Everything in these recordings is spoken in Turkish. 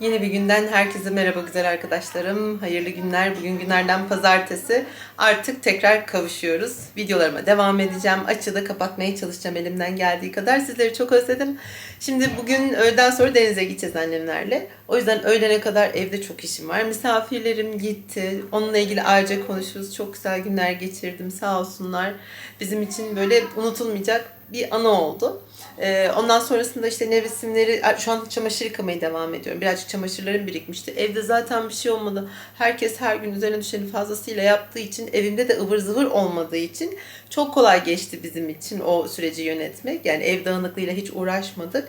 Yeni bir günden herkese merhaba güzel arkadaşlarım. Hayırlı günler. Bugün günlerden pazartesi. Artık tekrar kavuşuyoruz. Videolarıma devam edeceğim. Açıda kapatmaya çalışacağım elimden geldiği kadar. Sizleri çok özledim. Şimdi bugün öğleden sonra denize gideceğiz annemlerle. O yüzden öğlene kadar evde çok işim var. Misafirlerim gitti. Onunla ilgili ayrıca konuşuruz. Çok güzel günler geçirdim. Sağ olsunlar. Bizim için böyle unutulmayacak bir anı oldu. Ee, ondan sonrasında işte nevresimleri, şu an çamaşır yıkamaya devam ediyorum. Birazcık çamaşırlarım birikmişti. Evde zaten bir şey olmadı. Herkes her gün üzerine düşeni fazlasıyla yaptığı için, evimde de ıvır zıvır olmadığı için çok kolay geçti bizim için o süreci yönetmek. Yani ev dağınıklığıyla hiç uğraşmadık.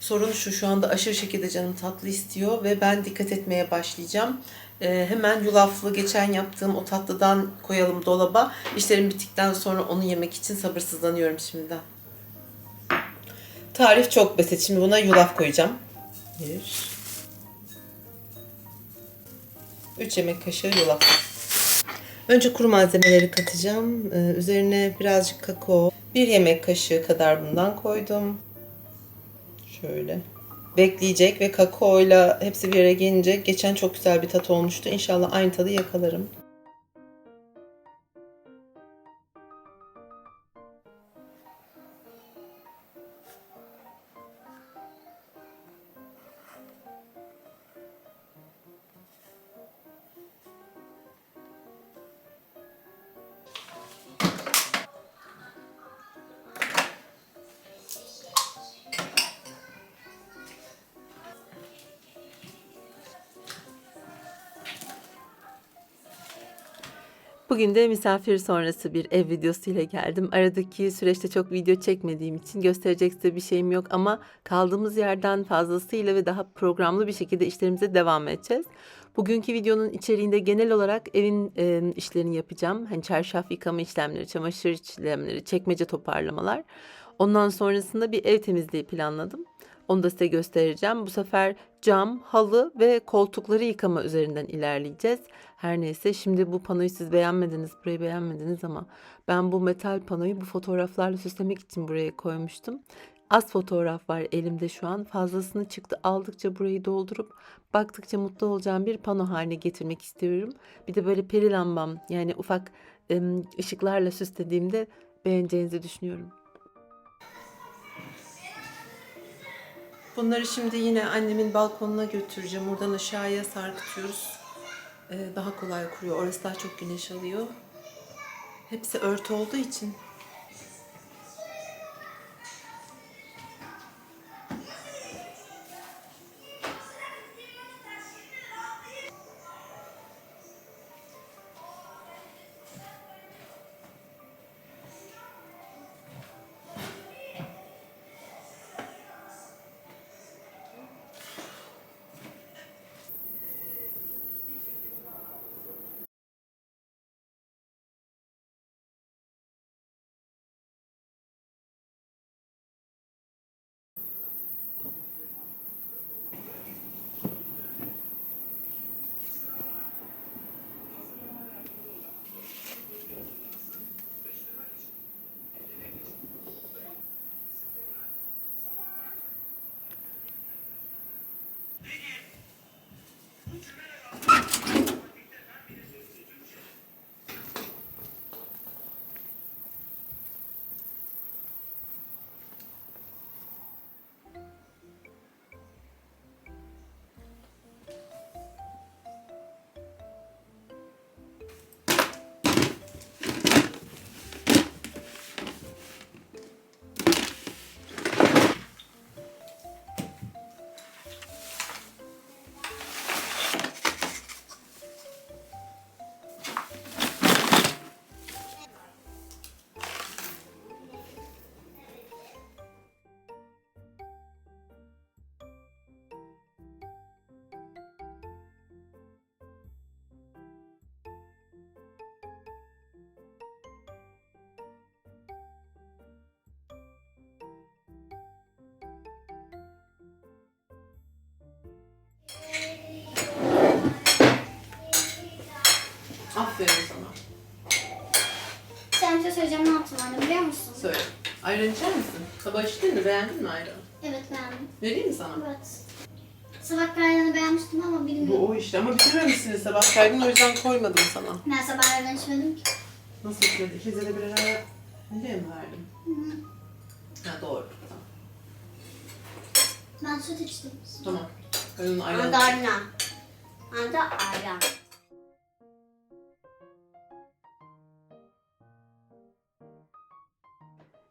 Sorun şu, şu anda aşırı şekilde canım tatlı istiyor ve ben dikkat etmeye başlayacağım. Ee, hemen yulaflı geçen yaptığım o tatlıdan koyalım dolaba. İşlerim bittikten sonra onu yemek için sabırsızlanıyorum şimdiden. Tarif çok basit. Şimdi buna yulaf koyacağım. Bir. Üç yemek kaşığı yulaf. Önce kuru malzemeleri katacağım. Ee, üzerine birazcık kakao. Bir yemek kaşığı kadar bundan koydum. Şöyle. Bekleyecek ve kakaoyla hepsi bir yere gelince geçen çok güzel bir tat olmuştu. İnşallah aynı tadı yakalarım. Bugün de misafir sonrası bir ev videosu ile geldim. Aradaki süreçte çok video çekmediğim için gösterecek size bir şeyim yok ama kaldığımız yerden fazlasıyla ve daha programlı bir şekilde işlerimize devam edeceğiz. Bugünkü videonun içeriğinde genel olarak evin e, işlerini yapacağım. Hani çarşaf yıkama işlemleri, çamaşır işlemleri, çekmece toparlamalar. Ondan sonrasında bir ev temizliği planladım. Onu da size göstereceğim. Bu sefer cam, halı ve koltukları yıkama üzerinden ilerleyeceğiz. Her neyse şimdi bu panoyu siz beğenmediniz, burayı beğenmediniz ama ben bu metal panoyu bu fotoğraflarla süslemek için buraya koymuştum. Az fotoğraf var elimde şu an. Fazlasını çıktı aldıkça burayı doldurup baktıkça mutlu olacağım bir pano haline getirmek istiyorum. Bir de böyle peri lambam yani ufak ışıklarla süslediğimde beğeneceğinizi düşünüyorum. Bunları şimdi yine annemin balkonuna götüreceğim. Oradan aşağıya sarkıtıyoruz. Ee, daha kolay kuruyor. Orası daha çok güneş alıyor. Hepsi örtü olduğu için. Aferin sana. Sen bir şey söyleyeceğim ne yaptım anne biliyor musun? Söyle. Ayran içer misin? Sabah içtin mi? Beğendin mi ayranı? Evet beğendim. Vereyim mi sana? Evet. Sabah kaynağını beğenmiştim ama bilmiyorum. Bu o işte ama bitirememişsiniz sabah kaygın o yüzden koymadım sana. Ben sabah öğlen içmedim ki. Nasıl bitmedi? İkinize de birer ara nereye mi verdim? Ha doğru. Tamam. Ben süt içtim. Tamam. Onun ayranı... Mandalina. Anda ayran.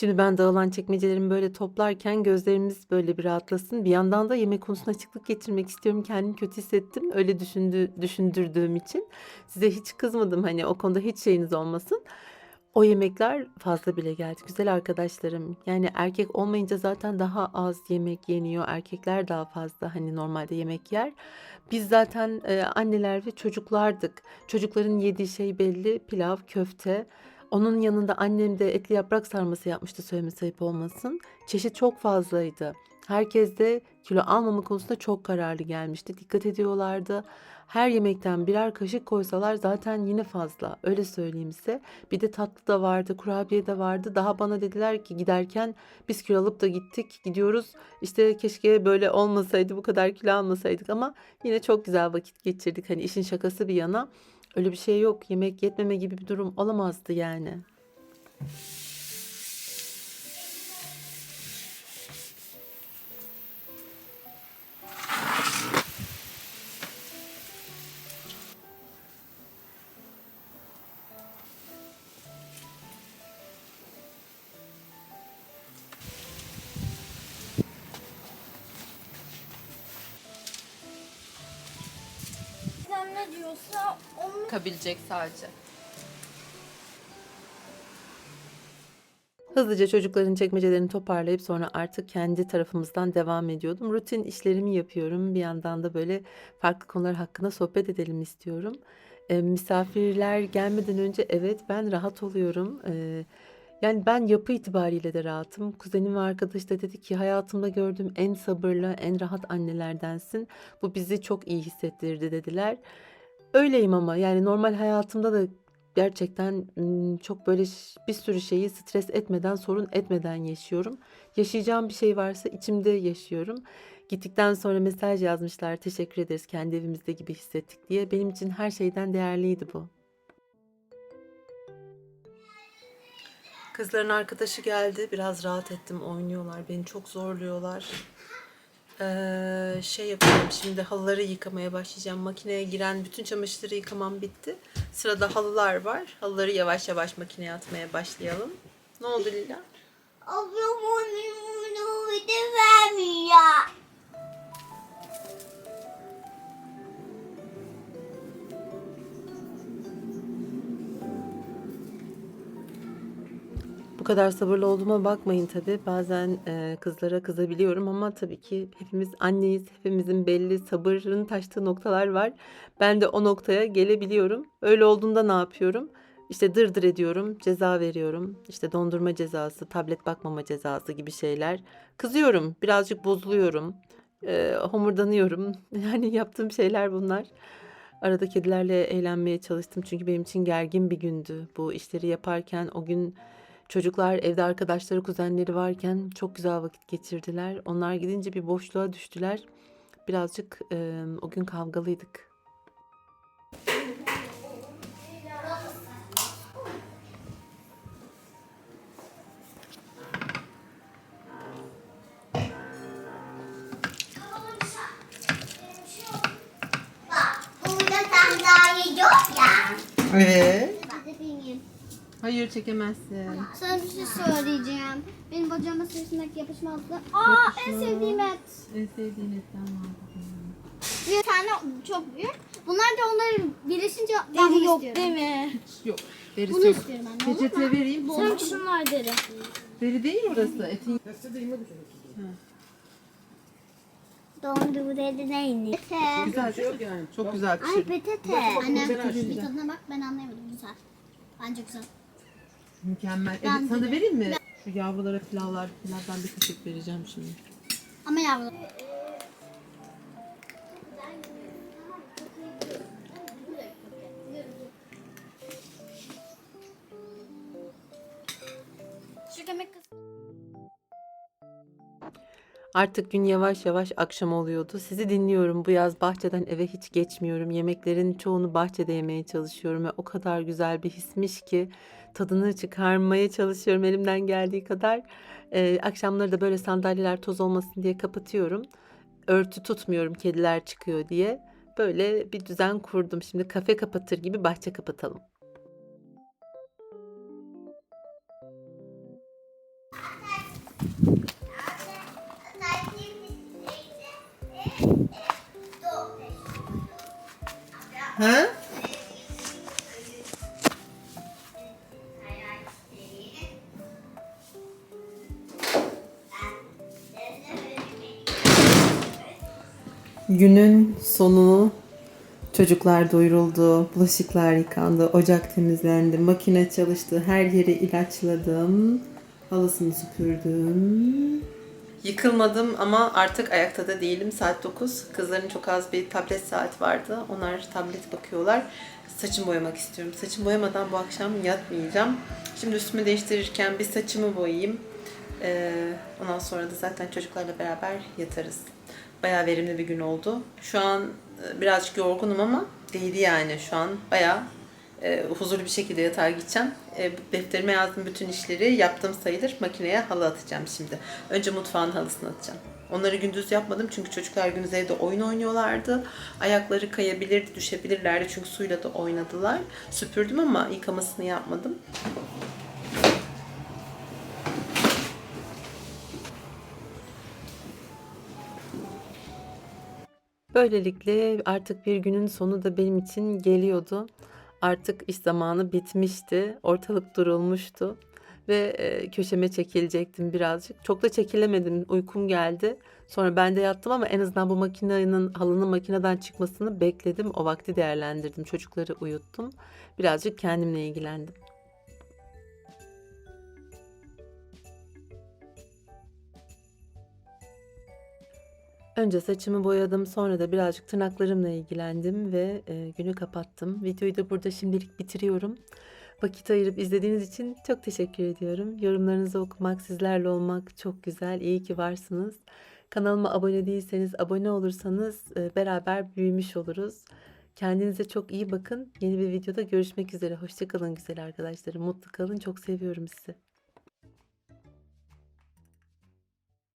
Şimdi ben dağılan çekmecelerimi böyle toplarken gözlerimiz böyle bir rahatlasın. Bir yandan da yemek konusuna açıklık getirmek istiyorum. Kendimi kötü hissettim. Öyle düşündü, düşündürdüğüm için. Size hiç kızmadım hani o konuda hiç şeyiniz olmasın. O yemekler fazla bile geldi. Güzel arkadaşlarım. Yani erkek olmayınca zaten daha az yemek yeniyor. Erkekler daha fazla hani normalde yemek yer. Biz zaten e, anneler ve çocuklardık. Çocukların yediği şey belli. Pilav, köfte. Onun yanında annem de etli yaprak sarması yapmıştı söylemesi ayıp olmasın. Çeşit çok fazlaydı. Herkes de kilo almama konusunda çok kararlı gelmişti. Dikkat ediyorlardı. Her yemekten birer kaşık koysalar zaten yine fazla. Öyle söyleyeyim size. Bir de tatlı da vardı, kurabiye de vardı. Daha bana dediler ki giderken biz kilo alıp da gittik. Gidiyoruz. İşte keşke böyle olmasaydı, bu kadar kilo almasaydık ama yine çok güzel vakit geçirdik. Hani işin şakası bir yana. Öyle bir şey yok. Yemek yetmeme gibi bir durum olamazdı yani. Ne diyorsa onu Kabilecek sadece. Hızlıca çocukların çekmecelerini toparlayıp sonra artık kendi tarafımızdan devam ediyordum. Rutin işlerimi yapıyorum. Bir yandan da böyle farklı konular hakkında sohbet edelim istiyorum. Ee, misafirler gelmeden önce evet ben rahat oluyorum. Ee, yani ben yapı itibariyle de rahatım. Kuzenim ve arkadaş da dedi ki hayatımda gördüğüm en sabırlı, en rahat annelerdensin. Bu bizi çok iyi hissettirdi dediler. Öyleyim ama yani normal hayatımda da gerçekten çok böyle bir sürü şeyi stres etmeden, sorun etmeden yaşıyorum. Yaşayacağım bir şey varsa içimde yaşıyorum. Gittikten sonra mesaj yazmışlar. Teşekkür ederiz kendi evimizde gibi hissettik diye. Benim için her şeyden değerliydi bu. Kızların arkadaşı geldi. Biraz rahat ettim. Oynuyorlar. Beni çok zorluyorlar. Ee, şey yapıyorum şimdi halıları yıkamaya başlayacağım. Makineye giren bütün çamaşırları yıkamam bitti. Sırada halılar var. Halıları yavaş yavaş makineye atmaya başlayalım. Ne oldu Lila? Ablam onu kadar sabırlı olduğuma bakmayın tabii. Bazen e, kızlara kızabiliyorum ama tabii ki hepimiz anneyiz. Hepimizin belli sabırın taştığı noktalar var. Ben de o noktaya gelebiliyorum. Öyle olduğunda ne yapıyorum? İşte dırdır ediyorum, ceza veriyorum. İşte dondurma cezası, tablet bakmama cezası gibi şeyler. Kızıyorum, birazcık bozuluyorum. E, homurdanıyorum. Yani yaptığım şeyler bunlar. Arada kedilerle eğlenmeye çalıştım çünkü benim için gergin bir gündü. Bu işleri yaparken o gün Çocuklar evde arkadaşları, kuzenleri varken çok güzel vakit geçirdiler. Onlar gidince bir boşluğa düştüler. Birazcık e, o gün kavgalıydık. Bak burada sandalye yok ya. Evet. Hayır çekemezsin. Sana bir şey söyleyeceğim. Benim bacağıma sırtındaki yapışmazdı. Aa en sevdiğim et. En sevdiğin etten vardı. Bir tane çok büyük. Bunlar da onları birleşince ben bunu yok istiyorum. değil mi? Yok. Derisi Bunu yok. istiyorum ben. Olur mu? Peçete vereyim. Sanki şunlar deri. Deri değil orası. Etin. Dondu dedi neyini? Pete. Güzel çok yani. Çok güzel Ay pişirdim. petete. Annem bir tadına bak ben anlayamadım güzel. Bence güzel. Mükemmel. Ben Evet sana de. vereyim mi? Şu yavrulara pilavlar, pilavdan bir kaşık vereceğim şimdi. Ama yavrum. Artık gün yavaş yavaş akşam oluyordu. Sizi dinliyorum. Bu yaz bahçeden eve hiç geçmiyorum. Yemeklerin çoğunu bahçede yemeye çalışıyorum ve o kadar güzel bir hismiş ki tadını çıkarmaya çalışıyorum elimden geldiği kadar. Ee, akşamları da böyle sandalyeler toz olmasın diye kapatıyorum. Örtü tutmuyorum kediler çıkıyor diye. Böyle bir düzen kurdum. Şimdi kafe kapatır gibi bahçe kapatalım. Ha? Günün sonunu çocuklar doyuruldu, bulaşıklar yıkandı, ocak temizlendi, makine çalıştı, her yeri ilaçladım, halısını süpürdüm. Yıkılmadım ama artık ayakta da değilim. Saat 9. Kızların çok az bir tablet saati vardı. Onlar tablet bakıyorlar. Saçımı boyamak istiyorum. Saçımı boyamadan bu akşam yatmayacağım. Şimdi üstümü değiştirirken bir saçımı boyayayım. Ee, ondan sonra da zaten çocuklarla beraber yatarız. Bayağı verimli bir gün oldu. Şu an e, birazcık yorgunum ama değdi yani şu an. Bayağı e, huzurlu bir şekilde yatağa gideceğim. E, defterime yazdığım bütün işleri yaptım sayılır. Makineye halı atacağım şimdi. Önce mutfağın halısını atacağım. Onları gündüz yapmadım çünkü çocuklar gündüz evde oyun oynuyorlardı. Ayakları kayabilirdi, düşebilirlerdi çünkü suyla da oynadılar. Süpürdüm ama yıkamasını yapmadım. Böylelikle artık bir günün sonu da benim için geliyordu. Artık iş zamanı bitmişti. Ortalık durulmuştu. Ve e, köşeme çekilecektim birazcık. Çok da çekilemedim. Uykum geldi. Sonra ben de yattım ama en azından bu makinenin halının makineden çıkmasını bekledim. O vakti değerlendirdim. Çocukları uyuttum. Birazcık kendimle ilgilendim. Önce saçımı boyadım, sonra da birazcık tırnaklarımla ilgilendim ve e, günü kapattım. Videoyu da burada şimdilik bitiriyorum. Vakit ayırıp izlediğiniz için çok teşekkür ediyorum. Yorumlarınızı okumak, sizlerle olmak çok güzel. İyi ki varsınız. Kanalıma abone değilseniz, abone olursanız e, beraber büyümüş oluruz. Kendinize çok iyi bakın. Yeni bir videoda görüşmek üzere. Hoşçakalın güzel arkadaşlarım. Mutlu kalın. Çok seviyorum sizi.